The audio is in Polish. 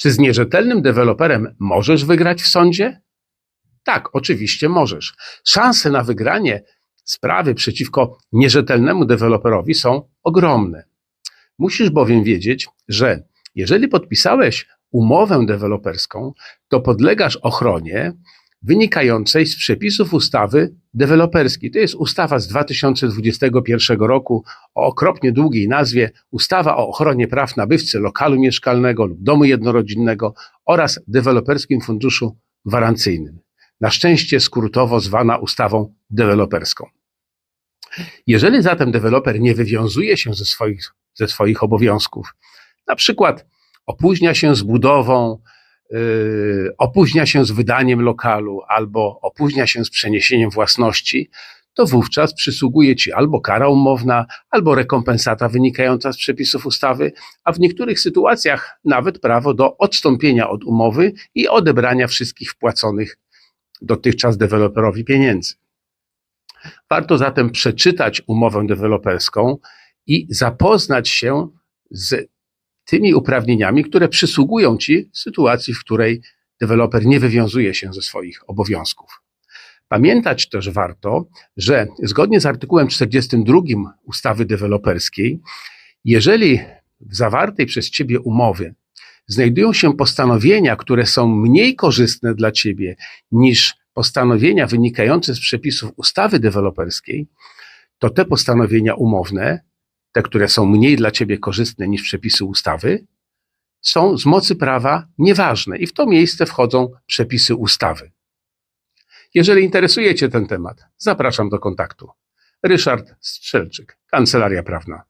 Czy z nierzetelnym deweloperem możesz wygrać w sądzie? Tak, oczywiście możesz. Szanse na wygranie sprawy przeciwko nierzetelnemu deweloperowi są ogromne. Musisz bowiem wiedzieć, że jeżeli podpisałeś umowę deweloperską, to podlegasz ochronie wynikającej z przepisów ustawy deweloperskiej. To jest ustawa z 2021 roku o okropnie długiej nazwie Ustawa o ochronie praw nabywcy lokalu mieszkalnego lub domu jednorodzinnego oraz deweloperskim funduszu gwarancyjnym. Na szczęście skrótowo zwana ustawą deweloperską. Jeżeli zatem deweloper nie wywiązuje się ze swoich, ze swoich obowiązków, na przykład opóźnia się z budową, opóźnia się z wydaniem lokalu albo opóźnia się z przeniesieniem własności, to wówczas przysługuje ci albo kara umowna, albo rekompensata wynikająca z przepisów ustawy, a w niektórych sytuacjach nawet prawo do odstąpienia od umowy i odebrania wszystkich wpłaconych dotychczas deweloperowi pieniędzy. Warto zatem przeczytać umowę deweloperską i zapoznać się z tymi uprawnieniami, które przysługują ci w sytuacji, w której deweloper nie wywiązuje się ze swoich obowiązków. Pamiętać też warto, że zgodnie z artykułem 42 ustawy deweloperskiej, jeżeli w zawartej przez ciebie umowy znajdują się postanowienia, które są mniej korzystne dla ciebie niż postanowienia wynikające z przepisów ustawy deweloperskiej, to te postanowienia umowne, te, które są mniej dla ciebie korzystne niż przepisy ustawy, są z mocy prawa nieważne i w to miejsce wchodzą przepisy ustawy. Jeżeli interesuje Cię ten temat, zapraszam do kontaktu. Ryszard Strzelczyk, Kancelaria Prawna.